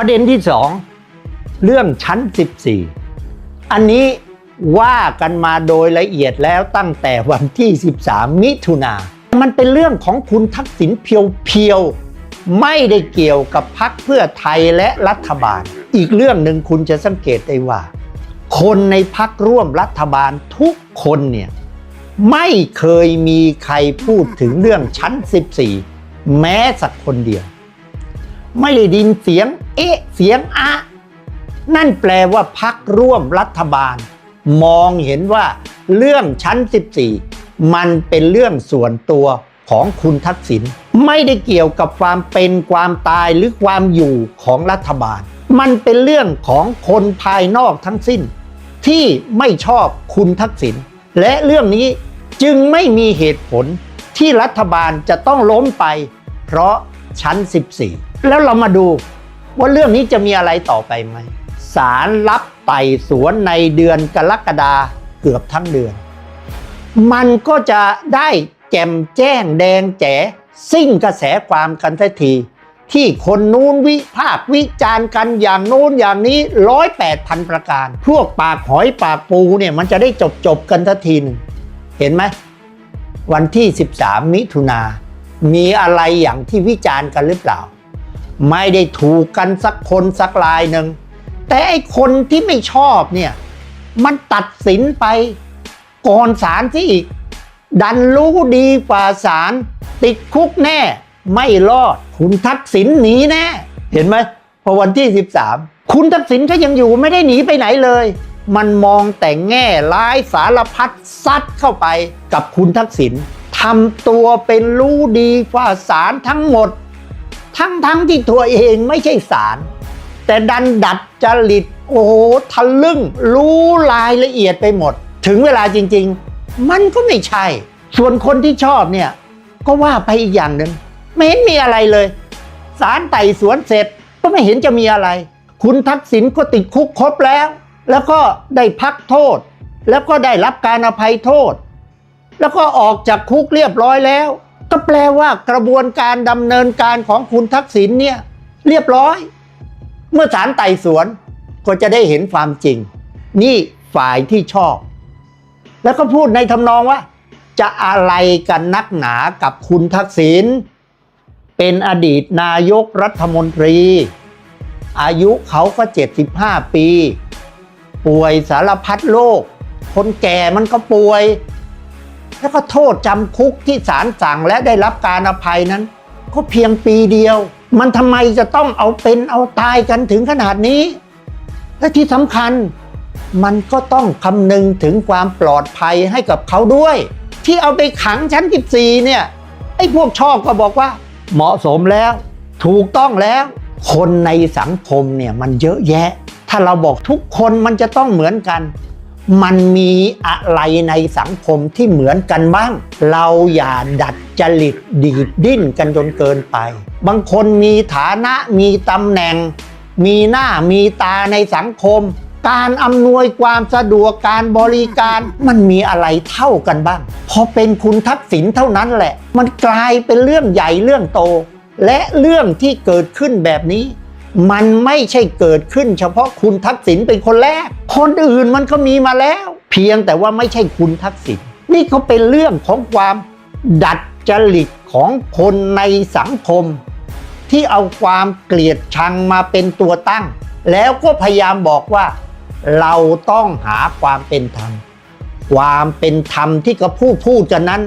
ประเด็นที่สองเรื่องชั้น 14 อันนี้ว่ากันมาโดยละเอียดแล้วตั้งแต่วันที่ 13 มิถุนา มันเป็นเรื่องของคุณทักษิณเพียวๆ ไม่ได้เกี่ยวกับพักเพื่อไทยและรัฐบาล อีกเรื่องหนึ่งคุณจะสังเกตได้ว่า คนในพักร่วมรัฐบาลทุกคนเนี่ยไม่เคยมีใครพูดถึงเรื่องชั้น 14 แม้สักคนเดียว ไม่ได้ดินเสียง เอ๊ะ เสียงอะ นั่นแปลว่าพักร่วมรัฐบาล มองเห็นว่าเรื่องชั้น 14 มันเป็นเรื่องส่วนตัวของคุณทักษิณไม่ได้เกี่ยวกับความเป็นความตายหรือความอยู่ของรัฐบาล มันเป็นเรื่องของคนภายนอกทั้งสิ้น ที่ไม่ชอบคุณทักษิณและเรื่องนี้จึงไม่มีเหตุผลที่รัฐบาลจะต้องล้มไป เพราะชั้น 14 แล้วเรามาดูว่าเรื่องนี้จะมีอะไรต่อไปไหมศาลรับไต่สวนในเดือนกรกฎาเกือบทั้งเดือน มันก็จะได้แจมแจ้งแดงแจ๋สิ้นกระแสความกันทันที ที่คนนู้นวิพากวิจารณ์กันอย่างนู้นอย่างนี้ร้อยแปดพันประการ พวกปากหอยปากปูเนี่ยมันจะได้จบจบกันทันทีหนึ่งเห็นไหมวันที่ 13 มิถุนามีอะไรอย่างที่วิจารณ์กันหรือเปล่า ไม่ได้ถูกกันสักคนสักลายหนึ่ง แต่ไอ้คนที่ไม่ชอบเนี่ยมันตัดสินไปก่อนศาลที่อีก ดันรู้ดีกว่าศาลติดคุกแน่ ไม่รอด คุณทักษิณหนีแน่ เห็นไหมพอวันที่ 13 คุณทักษิณก็ยังอยู่ไม่ได้หนีไปไหนเลย มันมองแต่แง่ร้ายสารพัดซัดเข้าไปกับคุณทักษิณทำตัวเป็นรู้ดีกว่าศาลทั้งหมด ทั้งทั้งที่ตัวเองไม่ใช่ศาลแต่ดันดัดจริตโอ้โหทะลึ่ง รู้รายละเอียดไปหมด ถึงเวลาจริง ๆ มันก็ไม่ใช่ ส่วนคนที่ชอบเนี่ยก็ว่าไปอีกอย่างหนึ่งไม่เห็นมีอะไรเลยศาลไต่สวนเสร็จก็ไม่เห็นจะมีอะไร คุณทักษิณก็ติดคุกครบแล้ว แล้วก็ได้พักโทษ แล้วก็ได้รับการอภัยโทษ แล้วก็ออกจากคุกเรียบร้อยแล้ว ก็แปลว่ากระบวนการดำเนินการของคุณทักษิณเนี่ยเรียบร้อย เมื่อศาลไต่สวนก็จะได้เห็นความจริง นี่ฝ่ายที่ชอบ แล้วก็พูดในทำนองว่า จะอะไรกันนักหนากับคุณทักษิณเป็นอดีตนายกรัฐมนตรี อายุเขาก็ 75 ปี ป่วยสารพัดโรคคนแก่มันก็ป่วย แล้วก็โทษจำคุกที่ศาลสั่งและได้รับการอภัยนั้น ก็เพียงปีเดียว มันทำไมจะต้องเอาเป็นเอาตายกันถึงขนาดนี้ และที่สำคัญมันก็ต้องคำนึงถึงความปลอดภัยให้กับเขาด้วย ที่เอาไปขังชั้น 14 เนี่ยไอ้พวกชอบก็บอกว่า เหมาะสมแล้ว ถูกต้องแล้ว คนในสังคมเนี่ยมันเยอะแยะ ถ้าเราบอกทุกคนมันจะต้องเหมือนกัน มันมีอะไรในสังคมที่เหมือนกันบ้าง เราอย่าดัดจริตดีดดิ้นกันจนเกินไป บางคนมีฐานะมีตำแหน่ง มีหน้ามีตาในสังคม การอำนวยความสะดวกการบริการมันมีอะไรเท่ากันบ้าง พอเป็นคุณทักษิณเท่านั้นแหละ มันกลายเป็นเรื่องใหญ่เรื่องโต และเรื่องที่เกิดขึ้นแบบนี้ มันไม่ใช่เกิดขึ้นเฉพาะคุณทักษิณเป็นคนแรก คนอื่นมันก็มีมาแล้ว เพียงแต่ว่าไม่ใช่คุณทักษิณนี่ก็เป็นเรื่องของความดัดจริตของคนในสังคม ที่เอาความเกลียดชังมาเป็นตัวตั้ง แล้วก็พยายามบอกว่า เราต้องหาความเป็นธรรม ความเป็นธรรมที่เขาพูดพูดกันนั้น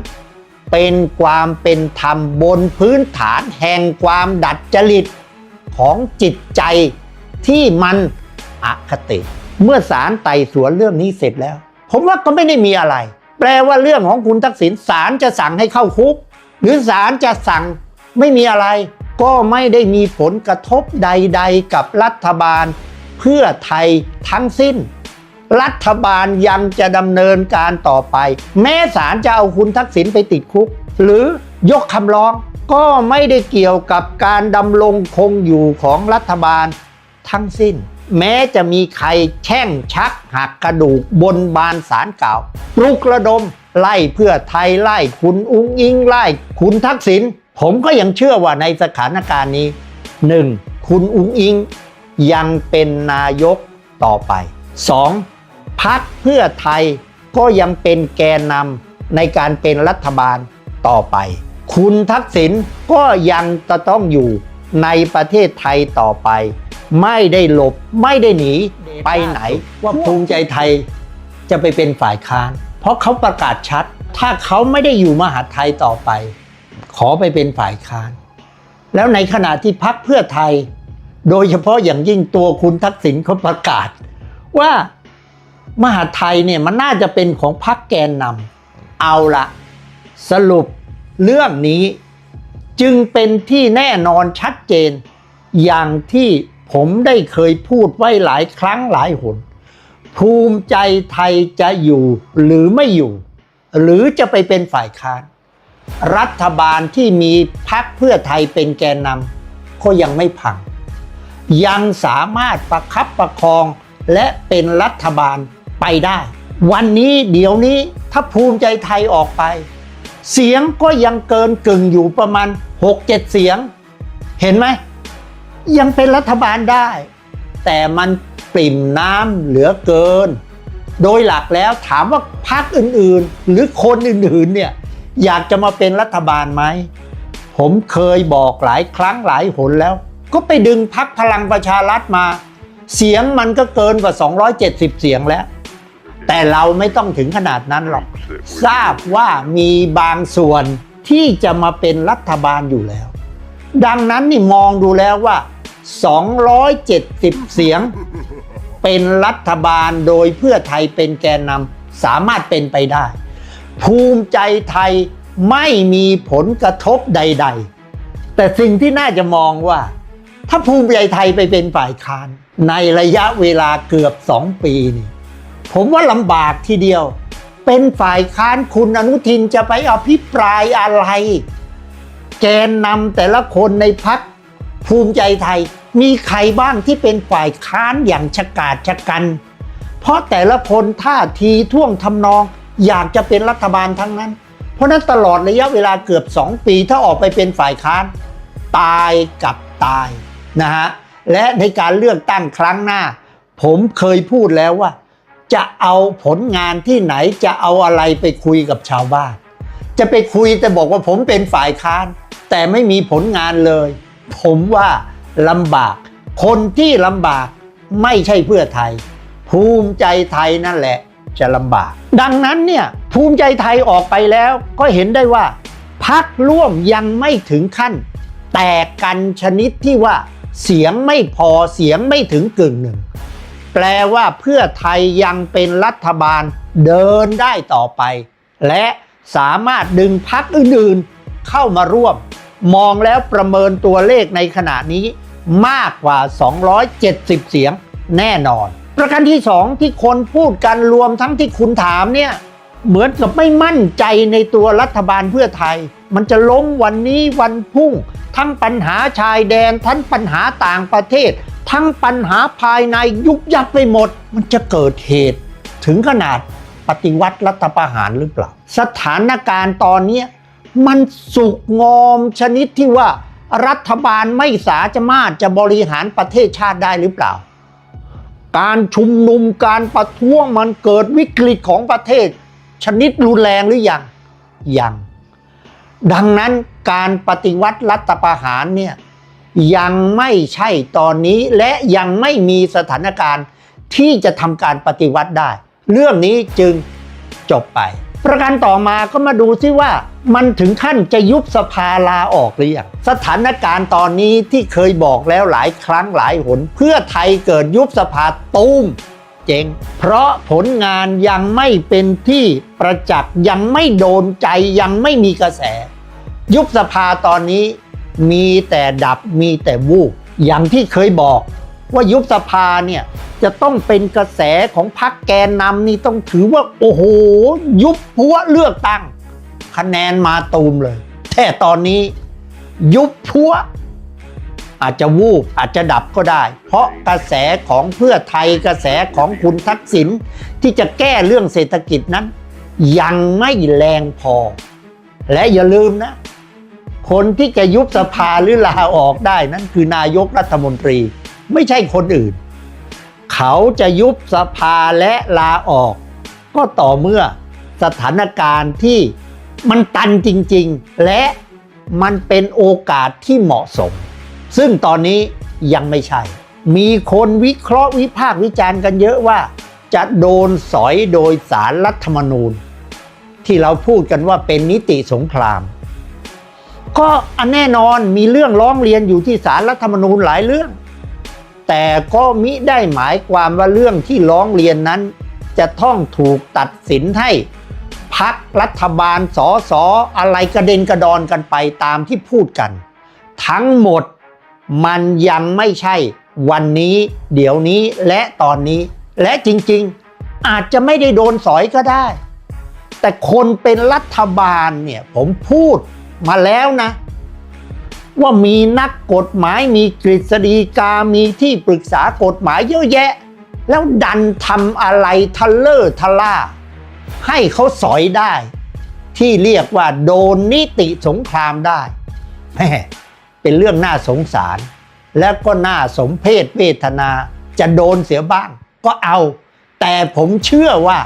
เป็นความเป็นธรรมบนพื้นฐานแห่งความดัดจริต ของจิตใจที่มันอคติ เมื่อศาลไต่สวนเรื่องนี้เสร็จแล้ว ผมว่าก็ไม่ได้มีอะไร แปลว่าเรื่องของคุณทักษิณศาลจะสั่งให้เข้าคุก หรือศาลจะสั่งไม่มีอะไร ก็ไม่ได้มีผลกระทบใด ๆ กับรัฐบาล เพื่อไทยทั้งสิ้น รัฐบาลยังจะดำเนินการต่อไป แม้ศาลจะเอาคุณทักษิณไปติดคุก หรือยกคำร้อง ก็ไม่ได้เกี่ยวกับการดำรงคงอยู่ของรัฐบาลทั้งสิ้น แม้จะมีใครแช่งชักหักกระดูกบนบานสารเก่าปลุกระดม ไล่เพื่อไทยไล่คุณอุ้งอิงไล่คุณทักษิณผมก็ยังเชื่อว่าในสถานการณ์นี้หนึ่งคุณอุ้งอิงยังเป็นนายกต่อไป 2. พักเพื่อไทยก็ยังเป็นแกนนำในการเป็นรัฐบาลต่อไป คุณทักษิณก็ยังจะต้องอยู่ในประเทศไทยต่อไป ไม่ได้หลบไม่ได้หนีไปไหน ว่าภูมิใจไทยจะไปเป็นฝ่ายค้าน เพราะเขาประกาศชัด ถ้าเขาไม่ได้อยู่มหาดไทยต่อไป ขอไปเป็นฝ่ายค้าน แล้วในขณะที่พักเพื่อไทย โดยเฉพาะอย่างยิ่งตัวคุณทักษิณเขาประกาศ ว่ามหาดไทยเนี่ยมันน่าจะเป็นของพักแกนนำเอาละสรุป เรื่องนี้จึงเป็นที่แน่นอนชัดเจน อย่างที่ผมได้เคยพูดไว้หลายครั้งหลายหน ภูมิใจไทยจะอยู่หรือไม่อยู่ หรือจะไปเป็นฝ่ายค้าน รัฐบาลที่มีพักเพื่อไทยเป็นแกนนำก็ยังไม่พัง ยังสามารถประคับประคองและเป็นรัฐบาลไปได้ วันนี้เดี๋ยวนี้ถ้าภูมิใจไทยออกไป เสียงก็ยังเกินกึ่งอยู่ประมาณ 6-7 เสียง เห็นไหม ยังเป็นรัฐบาลได้ แต่มันปริ่มน้ำเหลือเกิน โดยหลักแล้วถามว่าพรรคอื่นๆ หรือคนอื่นๆเนี่ยอยากจะมาเป็นรัฐบาลไหม ผมเคยบอกหลายครั้งหลายหนแล้ว ก็ไปดึงพักพลังประชารัฐมา เสียงมันก็เกินกว่า 270 เสียงแล้ว แต่เราไม่ต้องถึงขนาดนั้นหรอก ทราบว่ามีบางส่วนที่จะมาเป็นรัฐบาลอยู่แล้ว ดังนั้นนี่มองดูแล้วว่า 270 เสียง เป็นรัฐบาลโดยเพื่อไทยเป็นแกนนำสามารถเป็นไปได้ ภูมิใจไทยไม่มีผลกระทบใด ๆ แต่สิ่งที่น่าจะมองว่า ถ้าภูมิใจไทยไปเป็นฝ่ายค้าน ในระยะเวลาเกือบสองปีนี่ ผมว่าลำบากทีเดียว เป็นฝ่ายค้านคุณอนุทินจะไปอภิปรายอะไร แกนนำแต่ละคนในพักภูมิใจไทย มีใครบ้างที่เป็นฝ่ายค้านอย่างฉกาจชะกัน เพราะแต่ละคนท่าทีท่วงทำนองอยากจะเป็นรัฐบาลทั้งนั้น เพราะนั้นตลอดระยะเวลาเกือบ 2 ปีถ้าออกไปเป็นฝ่ายค้าน ตายกับตายนะฮะและในการเลือกตั้งครั้งหน้า ผมเคยพูดแล้วว่า จะเอาผลงานที่ไหนจะเอาอะไรไปคุยกับชาวบ้าน จะไปคุยแต่บอกว่าผมเป็นฝ่ายค้าน แต่ไม่มีผลงานเลย ผมว่าลำบาก คนที่ลำบากไม่ใช่เพื่อไทย ภูมิใจไทยนั่นแหละจะลำบาก ดังนั้นเนี่ยภูมิใจไทยออกไปแล้วก็เห็นได้ว่าพักร่วมยังไม่ถึงขั้น แตกกันชนิดที่ว่าเสียงไม่พอเสียงไม่ถึงกึ่งหนึ่ง แปลว่าเพื่อไทยยังเป็นรัฐบาลเดินได้ต่อไป และสามารถดึงพักอื่นๆเข้ามาร่วม มองแล้วประเมินตัวเลขในขณะนี้มากกว่า 270 เสียงแน่นอน ประการที่สองที่คนพูดกันรวมทั้งที่คุณถามเนี่ยเหมือนกับไม่มั่นใจในตัวรัฐบาลเพื่อไทย มันจะล้มวันนี้วันพรุ่ง ทั้งปัญหาชายแดนทั้งปัญหาต่างประเทศ ทั้งปัญหาภายในยุบยับไปหมด มันจะเกิดเหตุ ถึงขนาดปฏิวัติรัฐประหารหรือเปล่า สถานการณ์ตอนนี้มันสุกงอมชนิดที่ว่ารัฐบาลไม่สามารถจะบริหารประเทศชาติได้หรือเปล่า การชุมนุมการประท้วงมันเกิดวิกฤตของประเทศ ชนิดรุนแรงหรือยังยัง ดังนั้นการปฏิวัติรัฐประหารเนี่ย ยังไม่ใช่ตอนนี้และยังไม่มีสถานการณ์ที่จะทำการปฏิวัติได้ เรื่องนี้จึงจบไป ประการต่อมาก็มาดูซิว่า มันถึงขั้นจะยุบสภาลาออกหรือยังสถานการณ์ตอนนี้ที่เคยบอกแล้วหลายครั้งหลายหน เพื่อไทยเกิดยุบสภาตูมเจ๊งเพราะผลงานยังไม่เป็นที่ประจักษ์ยังไม่โดนใจยังไม่มีกระแส ยุบสภาตอนนี้ มีแต่ดับมีแต่วูบอย่างที่เคยบอกว่ายุบสภาเนี่ยจะต้องเป็นกระแสของพรรคแกนนำนี่ต้องถือว่า โอ้โห ยุบพัวเลือกตั้ง คะแนนมาตูมเลย แต่ตอนนี้ยุบพัว อาจจะวูบอาจจะดับก็ได้ เพราะกระแสของเพื่อไทยกระแสของคุณทักษิณที่จะแก้เรื่องเศรษฐกิจนั้น ยังไม่แรงพอ และอย่าลืมนะ คนที่จะยุบสภาหรือลาออกได้นั้นคือนายกรัฐมนตรี ไม่ใช่คนอื่น เขาจะยุบสภาและลาออก ก็ต่อเมื่อสถานการณ์ที่มันตันจริง ๆ และมันเป็นโอกาสที่เหมาะสม ซึ่งตอนนี้ยังไม่ใช่ มีคนวิเคราะห์วิพากษ์วิจารณ์กันเยอะว่า จะโดนสอยโดยสารรัฐธรรมนูญ ที่เราพูดกันว่าเป็นนิติสงคราม ก็อันแน่นอนมีเรื่องร้องเรียนอยู่ที่สารรัฐธรรมนูญหลายเรื่อง แต่ก็มิได้หมายความว่าเรื่องที่ร้องเรียนนั้น จะต้องถูกตัดสินให้พักรัฐบาลสอสออะไรกระเด็นกระดอนกันไปตามที่พูดกัน ทั้งหมดมันยังไม่ใช่วันนี้ เดี๋ยวนี้และตอนนี้ และจริงๆ อาจจะไม่ได้โดนสอยก็ได้ แต่คนเป็นรัฐบาลเนี่ยผมพูด มาแล้วนะ ว่ามีนักกฎหมายมีกฤษฎีกา มีที่ปรึกษากฎหมายเยอะแยะ แล้วดันทำอะไรทะเลอร์ทะล่า ให้เขาสอยได้ ที่เรียกว่าโดนนิติสงครามได้แหมเป็นเรื่องน่าสงสาร แล้วก็น่าสมเพศเวทนาจะโดนเสียบ้าง ก็เอา แต่ผมเชื่อว่า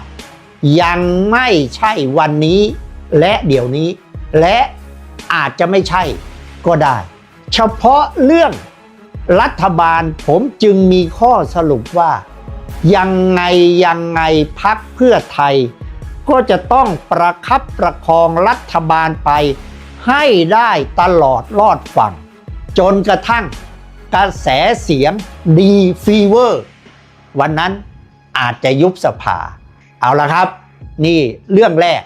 ยังไม่ใช่วันนี้ และเดี๋ยวนี้ และ อาจจะไม่ใช่ก็ได้ เฉพาะเรื่องรัฐบาลผมจึงมีข้อสรุปว่า ยังไงยังไงพักเพื่อไทย ก็จะต้องประคับประคองรัฐบาลไป ให้ได้ตลอดรอดฝั่ง จนกระทั่งกระแสเสียงดีฟีเวอร์ วันนั้นอาจจะยุบสภา เอาละครับ นี่เรื่องแรก